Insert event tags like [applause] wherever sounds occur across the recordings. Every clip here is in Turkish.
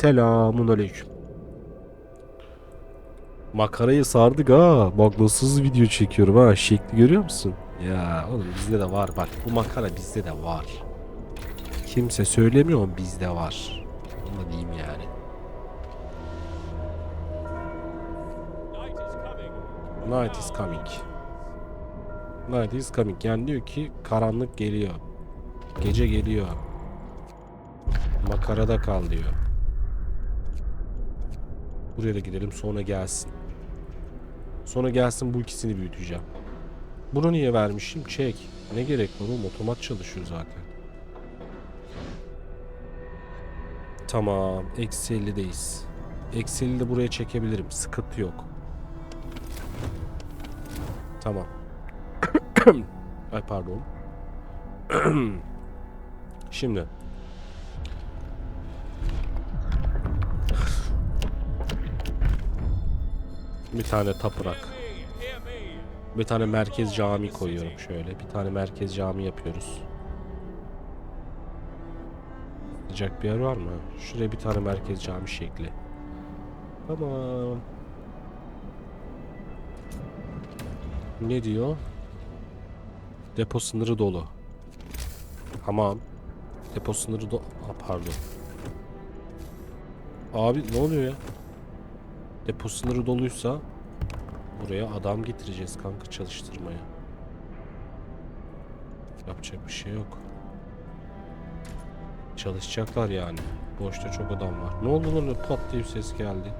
Selamun aleyküm. Makarayı sardık ha. Bak nasıl video çekiyorum ha. Şekli görüyor musun? Ya oğlum bizde de var bak. Bu makara bizde de var. Kimse söylemiyor ama bizde var. Onu da diyeyim yani. Night is coming. Night is coming. Yani diyor ki karanlık geliyor. Gece geliyor. Makarada kal diyor. Buraya da gidelim sonra gelsin. Sonra gelsin bu ikisini büyüteceğim. Bunu niye vermişim? Çek. Ne gerek var oğlum? Otomat çalışıyor zaten. Tamam. Eksi 50'deyiz. Eksi 50'de buraya çekebilirim. Sıkıntı yok. Tamam. [coughs] Ay pardon. [coughs] Şimdi. Bir tane tapınak. Bir tane merkez cami koyuyorum şöyle. Bir tane merkez cami yapıyoruz. Sıcak bir yer var mı? Şuraya bir tane merkez cami şekli. Tamam. Ne diyor? Depo sınırı dolu. Tamam. Depo sınırı dolu. pardon. Abi ne oluyor ya? Depo sınırı doluysa buraya adam getireceğiz kanka çalıştırmaya. Yapacak bir şey yok. Çalışacaklar yani. Boşta çok adam var. Ne oldu lan pat diye bir ses geldi.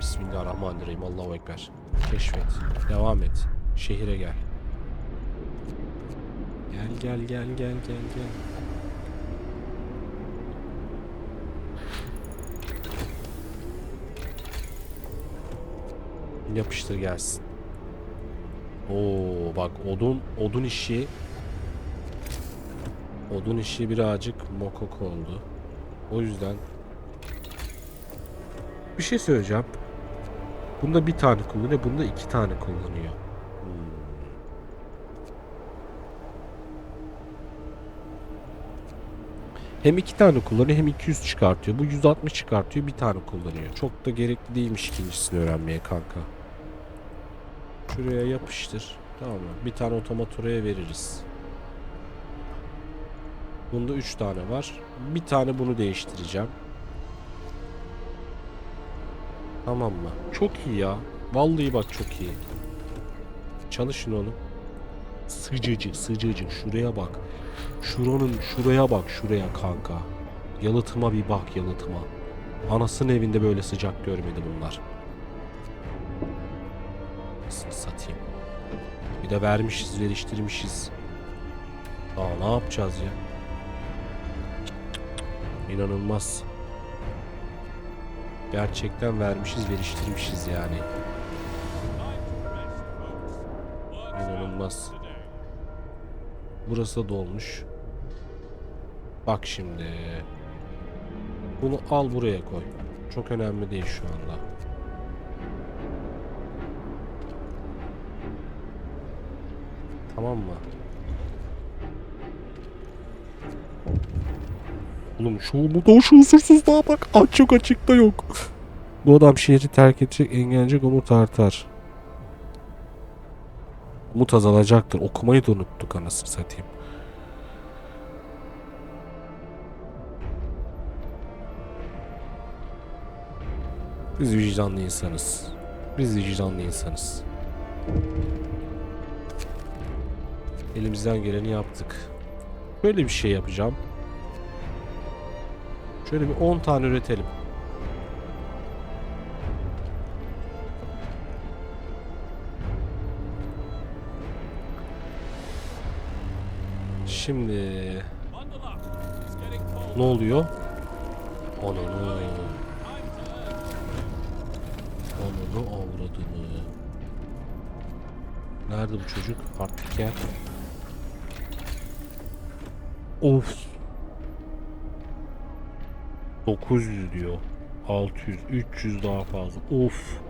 Bismillahirrahmanirrahim. Allahu Ekber. Keşfet. Devam et. Şehire gel. Gel gel gel gel gel gel. Yapıştır gelsin. Oo bak odun odun işi odun işi birazcık mokok oldu. O yüzden bir şey söyleyeceğim. Bunda bir tane kullanıyor, bunda iki tane kullanıyor. Hmm. Hem iki tane kullanıyor hem 200 çıkartıyor. Bu 160 çıkartıyor bir tane kullanıyor. Çok da gerekli değilmiş ikincisini öğrenmeye kanka. Şuraya yapıştır. Tamam mı? Bir tane otomat oraya veririz. Bunda 3 tane var. Bir tane bunu değiştireceğim. Tamam mı? Çok iyi ya. Vallahi bak çok iyi. Çalışın oğlum. Sıcacık sıcacık şuraya bak. Şuranın şuraya bak şuraya kanka. Yalıtıma bir bak yalıtıma. Anasının evinde böyle sıcak görmedi bunlar. De vermişiz veriştirmişiz. Daha ne yapacağız ya? İnanılmaz. Gerçekten vermişiz veriştirmişiz yani. İnanılmaz. Burası da dolmuş. Bak şimdi. Bunu al buraya koy. Çok önemli değil şu anda. Tamam mı? Oğlum şu umuda şu huzursuzluğa bak. Açık açıkta yok. Bu adam şehri terk edecek, engelleyecek, umut artar. Umut azalacaktır. Okumayı da unuttuk anasını satayım. Biz vicdanlı insanız. Biz vicdanlı insanız. Elimizden geleni yaptık. Böyle bir şey yapacağım. Şöyle bir 10 tane üretelim. Şimdi ne oluyor? Ananı. Ananı avradını. Nerede bu çocuk? Artık gel. Of. 900 diyor. 600, 300 daha fazla. Of.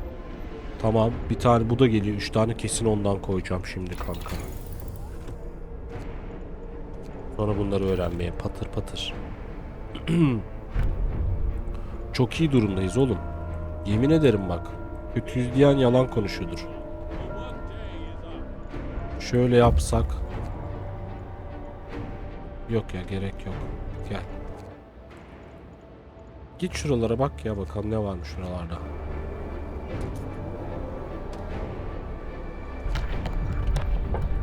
Tamam, bir tane bu da geliyor. 3 tane kesin ondan koyacağım şimdi kanka. Sonra bunları öğrenmeye patır patır. [clears throat] Çok iyi durumdayız oğlum. Yemin ederim bak. Kötüyüz diyen yalan konuşuyordur. Şöyle yapsak. Yok ya gerek yok. Gel. Git şuralara bak ya bakalım ne varmış şuralarda.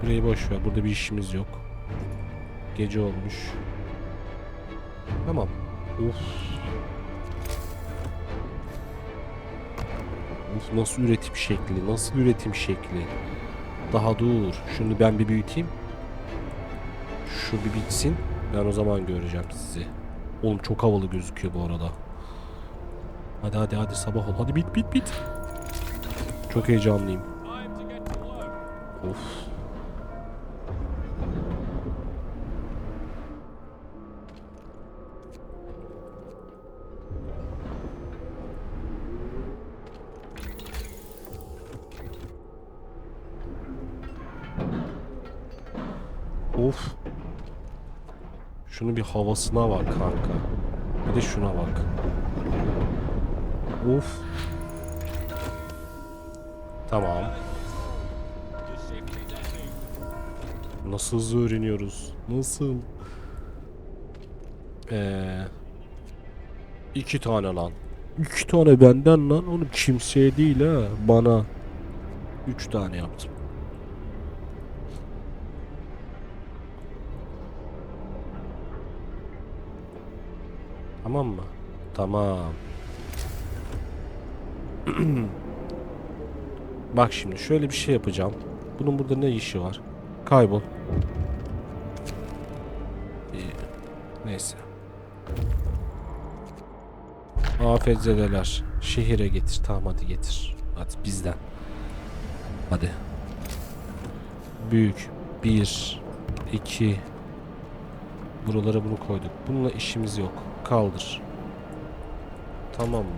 Burayı boş ver. Burada bir işimiz yok. Gece olmuş. Tamam. Uf. Uf nasıl üretim şekli? Nasıl üretim şekli? Daha dur. Şunu ben bir büyüteyim. Şu bir bitsin. Ben o zaman göreceğim sizi. Oğlum çok havalı gözüküyor bu arada. Hadi hadi hadi sabah ol. Hadi bit bit bit. Çok heyecanlıyım. Of. Bir havasına bak kanka. Bir de şuna bak. Of. Tamam. Nasıl hızlı öğreniyoruz? Nasıl? Ee, iki tane lan. İki tane benden lan. Oğlum kimseye değil ha. Bana. Üç tane yaptım. Tamam mı? Tamam. [clears throat] Bak şimdi şöyle bir şey yapacağım. Bunun burada ne işi var? Kaybol. İyi. Neyse. Afetzedeler. Şehire getir. Tamam hadi getir. Hadi bizden. Hadi. Büyük. Bir. iki. Buralara bunu koyduk. Bununla işimiz yok. Kaldır. Tamam mı?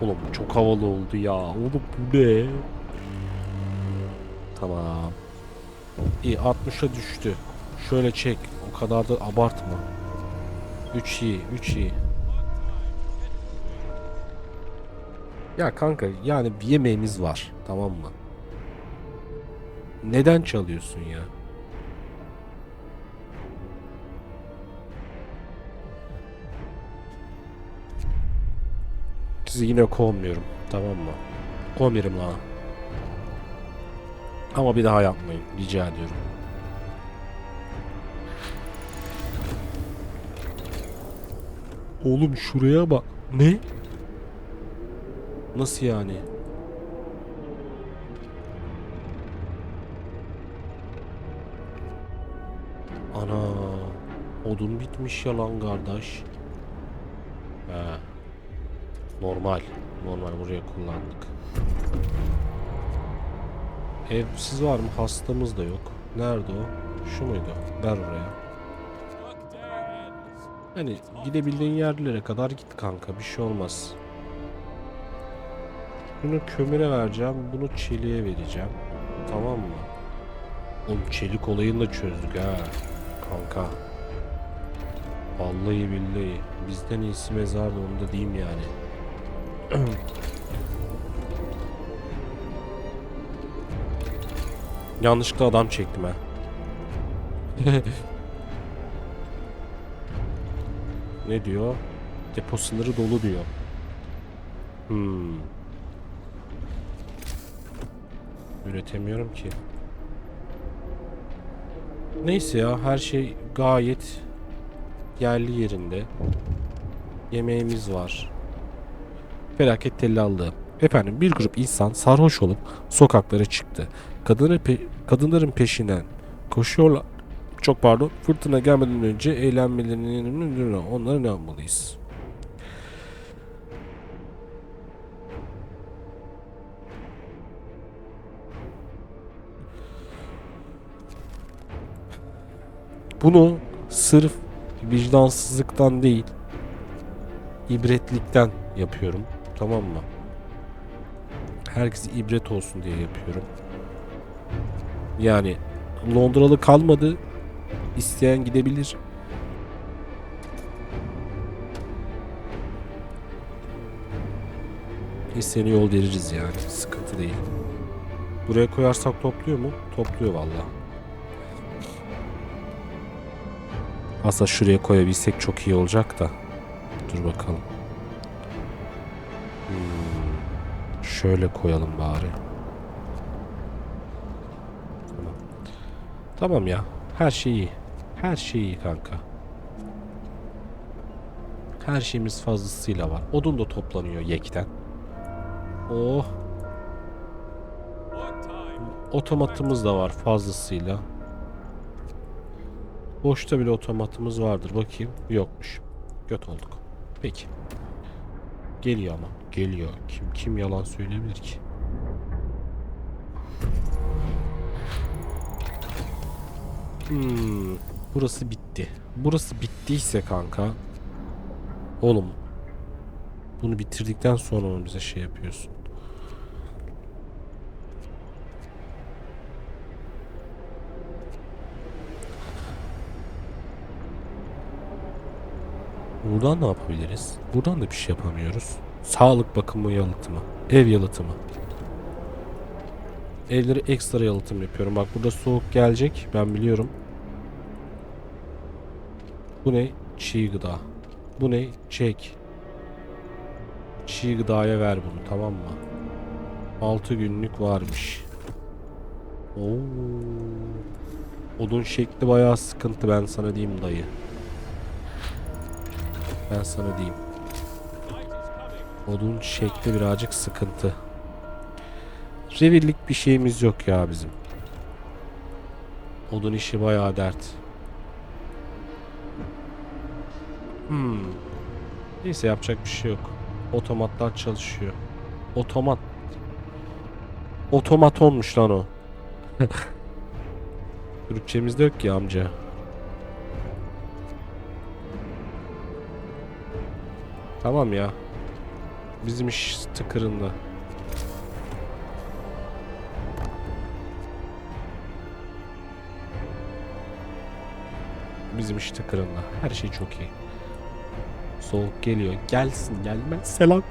Oğlum çok havalı oldu ya. Oğlum bu ne? Tamam. İyi 60'a düştü. Şöyle çek. O kadar da abartma. 3 iyi, 3 iyi. Ya kanka yani bir yemeğimiz var. Tamam mı? Neden çalıyorsun ya? Sizi yine kovmuyorum. Tamam mı? Kovmuyorum lan. Ama bir daha yapmayın. Rica ediyorum. Oğlum şuraya bak. Ne? Nasıl yani? Ana. Odun bitmiş ya lan kardeş. He. Normal. Normal buraya kullandık. Evsiz var mı? Hastamız da yok. Nerede o? Şu muydu? Ver oraya. Hani gidebildiğin yerlere kadar git kanka. Bir şey olmaz. Bunu kömüre vereceğim. Bunu çeliğe vereceğim. Tamam mı? Oğlum çelik olayını da çözdük ha. Kanka. Vallahi billahi. Bizden iyisi mezarda onu da diyeyim yani. [clears throat] Yanlışlıkla adam çektim ha. [laughs] ne diyor? Depo sınırı dolu diyor. Hmm. Üretemiyorum ki. Neyse ya her şey gayet yerli yerinde. Yemeğimiz var. Felaket tellallığı. Efendim bir grup insan sarhoş olup sokaklara çıktı. Kadınları pe- kadınların peşinden koşuyorlar. Çok pardon. Fırtına gelmeden önce eğlenmelerini onlara ne yapmalıyız? Bunu sırf vicdansızlıktan değil, ibretlikten yapıyorum tamam mı? Herkese ibret olsun diye yapıyorum. Yani Londralı kalmadı. İsteyen gidebilir. E seni yol veririz yani. Sıkıntı değil. Buraya koyarsak topluyor mu? Topluyor valla. Asa şuraya koyabilsek çok iyi olacak da. Dur bakalım. Şöyle koyalım bari. Tamam. Tamam ya. Her şey iyi. Her şey iyi kanka. Her şeyimiz fazlasıyla var. Odun da toplanıyor yekten. Oh. Otomatımız da var fazlasıyla. Boşta bile otomatımız vardır. Bakayım. Yokmuş. Göt olduk. Peki. Geliyor ama. Geliyor. Kim kim yalan söyleyebilir ki? Hmm, burası bitti. Burası bittiyse kanka. Oğlum. Bunu bitirdikten sonra mı bize şey yapıyorsun? Buradan ne yapabiliriz? Buradan da bir şey yapamıyoruz. Sağlık bakımı yalıtımı. Ev yalıtımı. Evleri ekstra yalıtım yapıyorum. Bak burada soğuk gelecek. Ben biliyorum. Bu ne? Çiğ gıda. Bu ne? Çek. Çiğ gıdaya ver bunu tamam mı? 6 günlük varmış. Oo. Odun şekli bayağı sıkıntı ben sana diyeyim dayı. Ben sana diyeyim. Odun şekli birazcık sıkıntı. Revirlik bir şeyimiz yok ya bizim. Odun işi bayağı dert. Hmm. Neyse yapacak bir şey yok. Otomatlar çalışıyor. Otomat. Otomatonmuş lan o. [laughs] Türkçemizde yok ki amca. Tamam ya. Bizim iş tıkırında. Bizim iş tıkırında. Her şey çok iyi. Soğuk geliyor. Gelsin gelmez. Selam.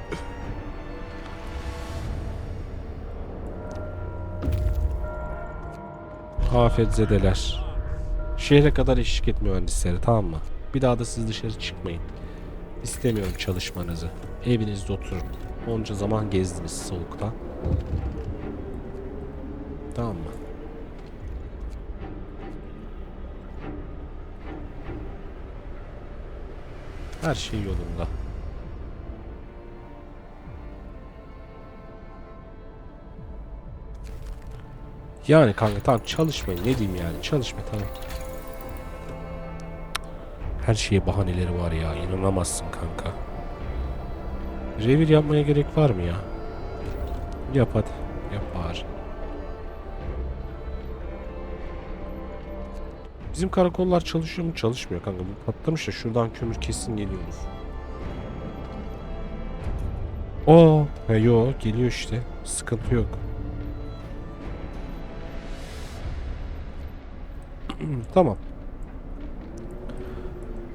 Afet zedeler. Şehre kadar eşlik et mühendisleri tamam mı? Bir daha da siz dışarı çıkmayın. İstemiyorum çalışmanızı. Evinizde oturun. Onca zaman gezdiniz soğukta. Tamam mı? Her şey yolunda. Yani kanka tamam çalışmayın ne diyeyim yani çalışma tamam. Her şeye bahaneleri var ya inanamazsın kanka. Revir yapmaya gerek var mı ya? Yap hadi. Yap bari. Bizim karakollar çalışıyor mu? Çalışmıyor kanka. Bu patlamış da şuradan kömür kesin geliyoruz. Oo, he yo geliyor işte. Sıkıntı yok. [clears throat] tamam.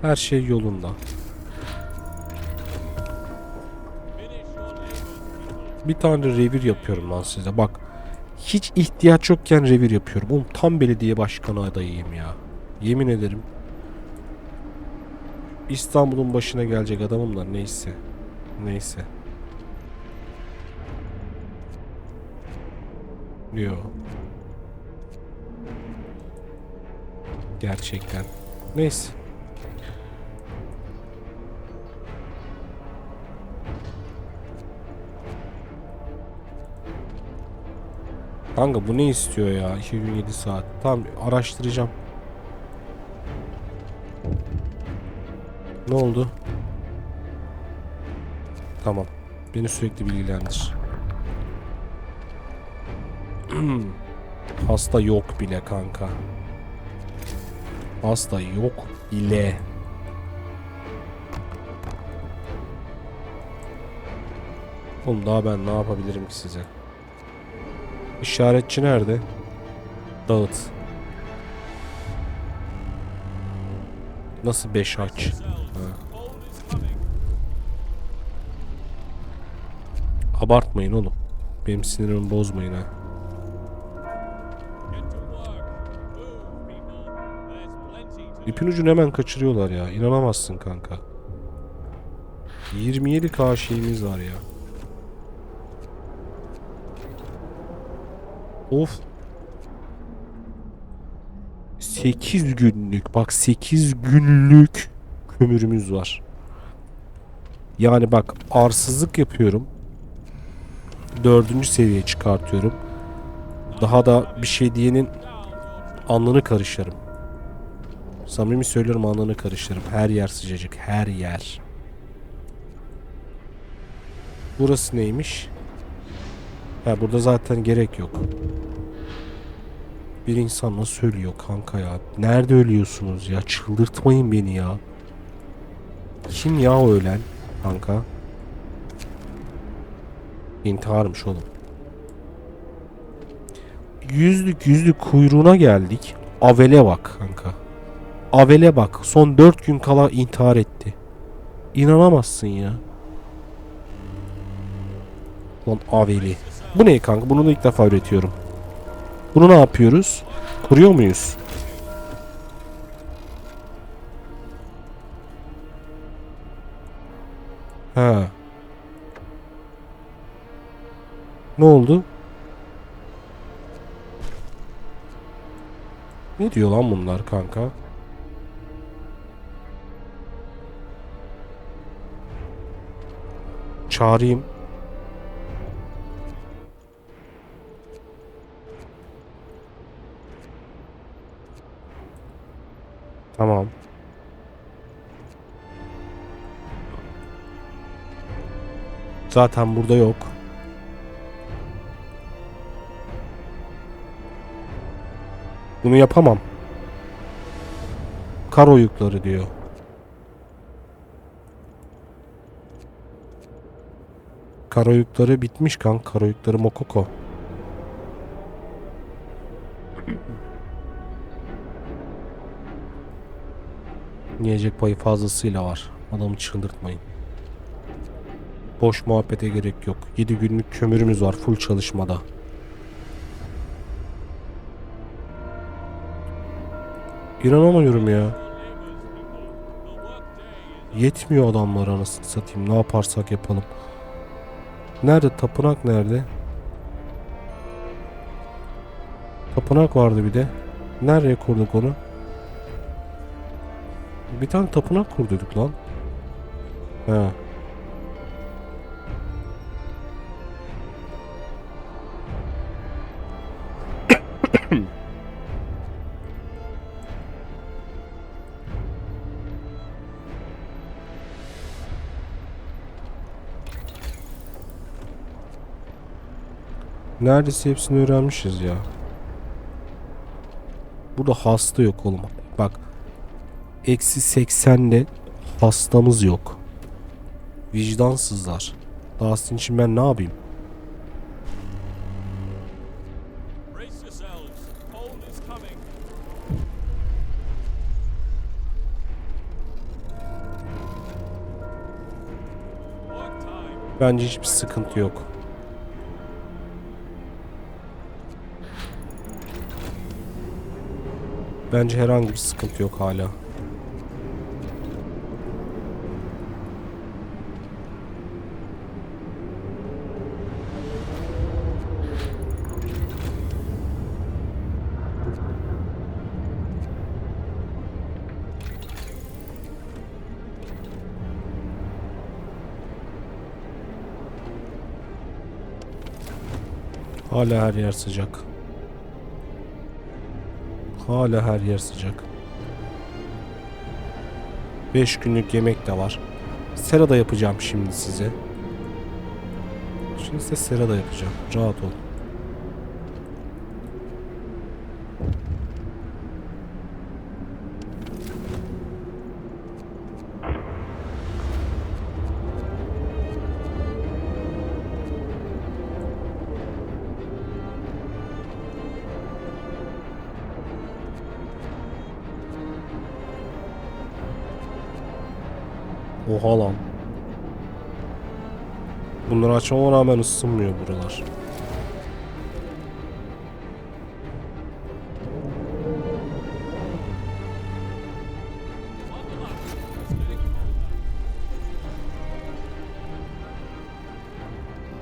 Her şey yolunda. Bir tane revir yapıyorum lan size. Bak. Hiç ihtiyaç yokken revir yapıyorum. Oğlum tam belediye başkanı adayıyım ya. Yemin ederim. İstanbul'un başına gelecek adamım da neyse. Neyse. Yo. Gerçekten. Neyse. Kanka bu ne istiyor ya? 2 gün 7 saat. Tamam araştıracağım. Ne oldu? Tamam. Beni sürekli bilgilendir. [clears throat] Hasta yok bile kanka. Hasta yok bile. Oğlum daha ben ne yapabilirim ki size? İşaretçi nerede? Dağıt. Nasıl 5 aç? Ha. Abartmayın oğlum. Benim sinirimi bozmayın ha. İpin ucunu hemen kaçırıyorlar ya. İnanamazsın kanka. 27k şeyimiz var ya. Of. 8 günlük bak 8 günlük kömürümüz var. Yani bak arsızlık yapıyorum. Dördüncü seviye çıkartıyorum. Daha da bir şey diyenin alnını karışırım. Samimi söylüyorum alnını karıştırırım. Her yer sıcacık. Her yer. Burası neymiş? Ha burada zaten gerek yok. Bir insan nasıl ölüyor kanka ya? Nerede ölüyorsunuz ya? Çıldırtmayın beni ya. Kim ya o ölen kanka? İntiharmış oğlum. Yüzlük yüzlük kuyruğuna geldik. Avele bak kanka. Avele bak. Son 4 gün kala intihar etti. İnanamazsın ya. Lan Aveli. Bu ne kanka? Bunu da ilk defa üretiyorum. Bunu ne yapıyoruz? Kuruyor muyuz? Ha. Ne oldu? Ne diyor lan bunlar kanka? Çağırayım. Tamam. Zaten burada yok. Bunu yapamam. Kar oyukları diyor. Kar oyukları bitmiş kan. Kar oyukları mokoko. Yiyecek payı fazlasıyla var. Adamı çıldırtmayın. Boş muhabbete gerek yok. 7 günlük kömürümüz var full çalışmada. İnanamıyorum ya. Yetmiyor adamlar anasını satayım. Ne yaparsak yapalım. Nerede? Tapınak nerede? Tapınak vardı bir de. Nereye kurduk onu? Bir tane tapınak kurduk lan. He. Neredeyse hepsini öğrenmişiz ya. Burada hasta yok oğlum. Eksi 80'le hastamız yok. Vicdansızlar. Sizin için ben ne yapayım? Bence hiçbir sıkıntı yok. Bence herhangi bir sıkıntı yok hala. Hala her yer sıcak. Hala her yer sıcak. 5 günlük yemek de var. Sera da yapacağım şimdi size. Şimdi size sera da yapacağım. Rahat ol. Oha lan. Bunları açmama rağmen ısınmıyor buralar.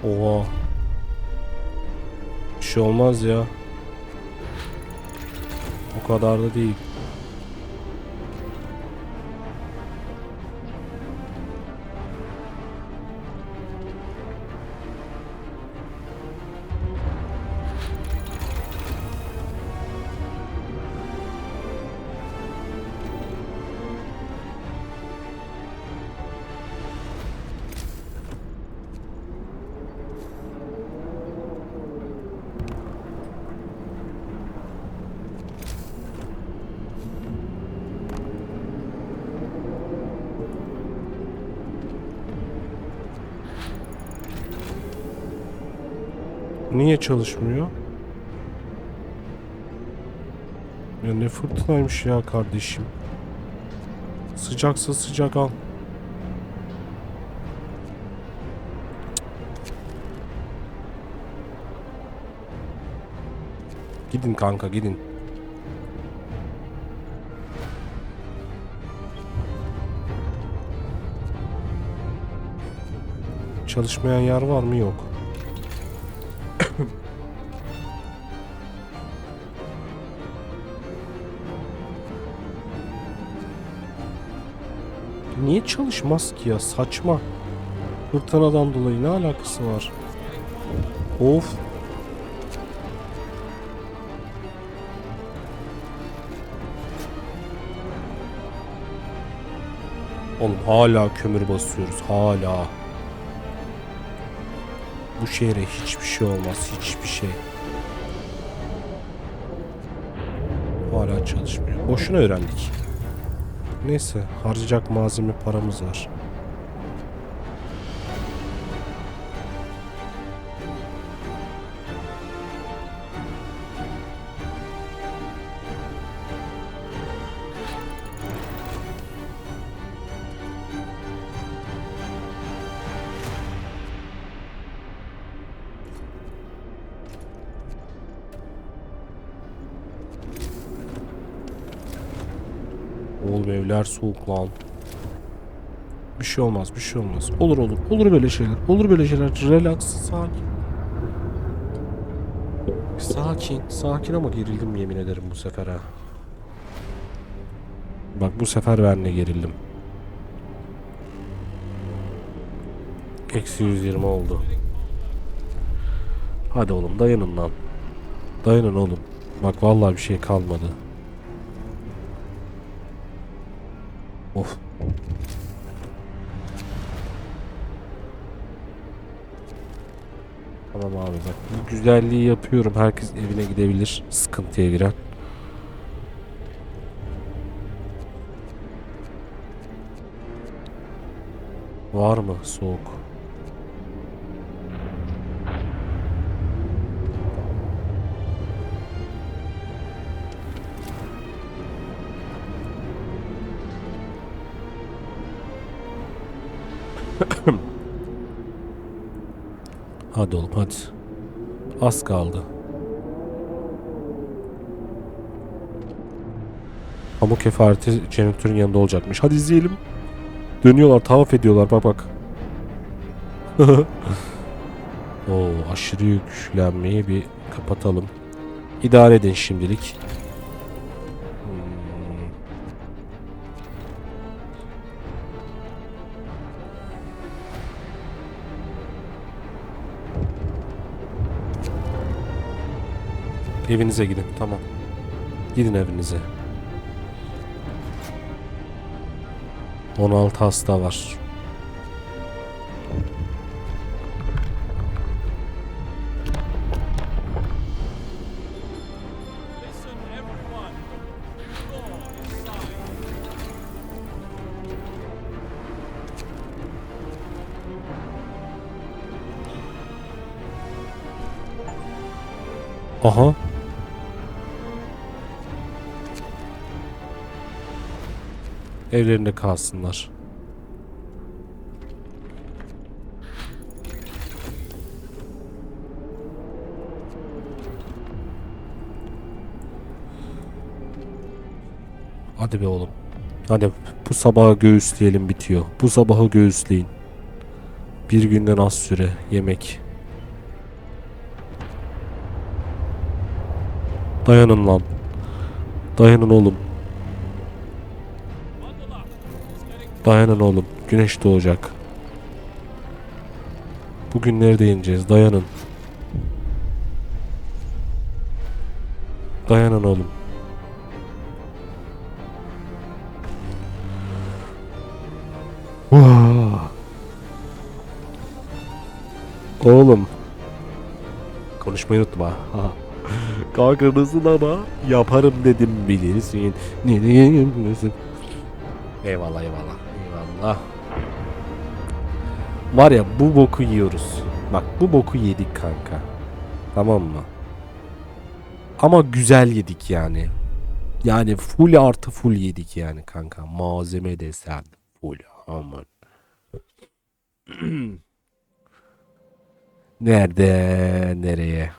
Oha. Bir şey olmaz ya. O kadar da değil. Niye çalışmıyor? Ya ne fırtınaymış ya kardeşim. Sıcaksa sıcak al. Gidin kanka gidin. Çalışmayan yer var mı? Yok. Niye çalışmaz ki ya? Saçma. Fırtınadan dolayı ne alakası var? Of. Oğlum hala kömür basıyoruz. Hala. Bu şehre hiçbir şey olmaz. Hiçbir şey. Hala çalışmıyor. Boşuna öğrendik. Neyse harcayacak malzeme paramız var. Evler soğuk lan. Bir şey olmaz, bir şey olmaz. Olur olur. Olur böyle şeyler. Olur böyle şeyler. Relax, sakin. Sakin, sakin ama gerildim yemin ederim bu sefer ha. Bak bu sefer ben de gerildim. Eksi 120 oldu. Hadi oğlum dayanın lan. Dayanın oğlum. Bak vallahi bir şey kalmadı. Of. Tamam abi bak bu güzelliği yapıyorum. Herkes evine gidebilir. Sıkıntıya giren. Var mı soğuk? Hadi oğlum hadi. Az kaldı. Pamuk kefareti jeneratörün yanında olacakmış. Hadi izleyelim. Dönüyorlar, tavaf ediyorlar. Bak bak. [laughs] Oo, aşırı yüklenmeyi bir kapatalım. İdare edin şimdilik. Evinize gidin. Tamam. Gidin evinize. 16 hasta var. Aha. evlerinde kalsınlar. Hadi be oğlum. Hadi bu sabaha göğüsleyelim bitiyor. Bu sabaha göğüsleyin. Bir günden az süre yemek. Dayanın lan. Dayanın oğlum. Dayanın oğlum. Güneş doğacak. Bugünleri de yeneceğiz. Dayanın. Dayanın oğlum. Oğlum. Konuşmayı unutma. Ha. [laughs] Kanka nasıl ama? Yaparım dedim bilirsin. Ne diyeyim Eyvallah eyvallah. Eyvallah. Var ya bu boku yiyoruz. Bak bu boku yedik kanka. Tamam mı? Ama güzel yedik yani. Yani full artı full yedik yani kanka. Malzeme desen full. Aman. [clears throat] Nerede? Nereye?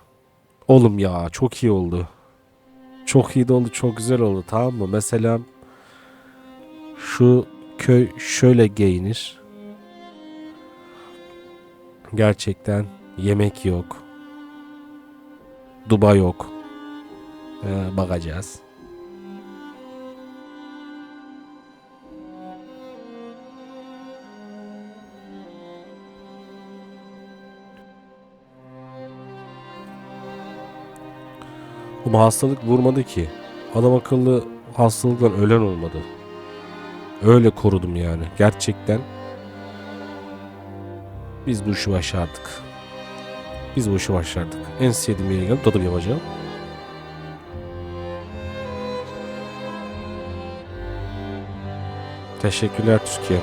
Oğlum ya çok iyi oldu. Çok iyi de oldu. Çok güzel oldu. Tamam mı? Mesela şu köy şöyle giyinir. Gerçekten yemek yok. Duba yok. Ee, bakacağız. Ama hastalık vurmadı ki. Adam akıllı hastalıktan ölen olmadı. Öyle korudum yani. Gerçekten. Biz bu işi başardık. Biz bu işi başardık. En sevdiğim yere gelip tadım yapacağım. Teşekkürler Türkiye.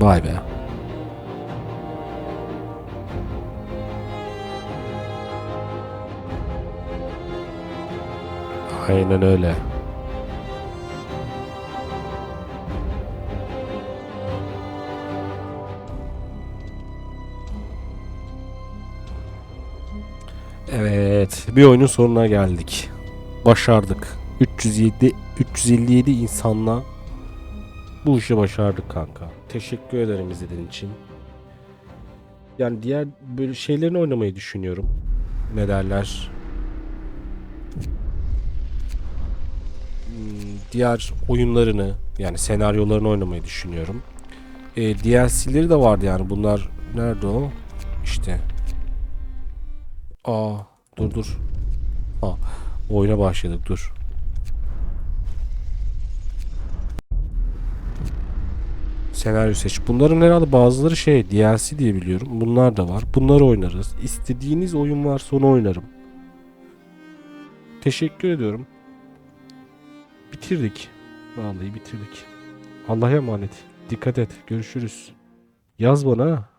Vay be. Aynen öyle. Evet, bir oyunun sonuna geldik. Başardık. 307 357 insanla bu işi başardık kanka. Teşekkür ederim izlediğin için. Yani diğer böyle şeylerini oynamayı düşünüyorum. Ne derler? Diğer oyunlarını yani senaryolarını oynamayı düşünüyorum. E, DLC'leri de vardı yani bunlar nerede o? İşte. Aa dur dur. Aa, oyuna başladık dur. Senaryo seç. Bunların herhalde bazıları şey DLC diye biliyorum. Bunlar da var. Bunları oynarız. İstediğiniz oyun varsa onu oynarım. Teşekkür ediyorum. Bitirdik. Vallahi bitirdik. Allah'a emanet. Dikkat et. Görüşürüz. Yaz bana.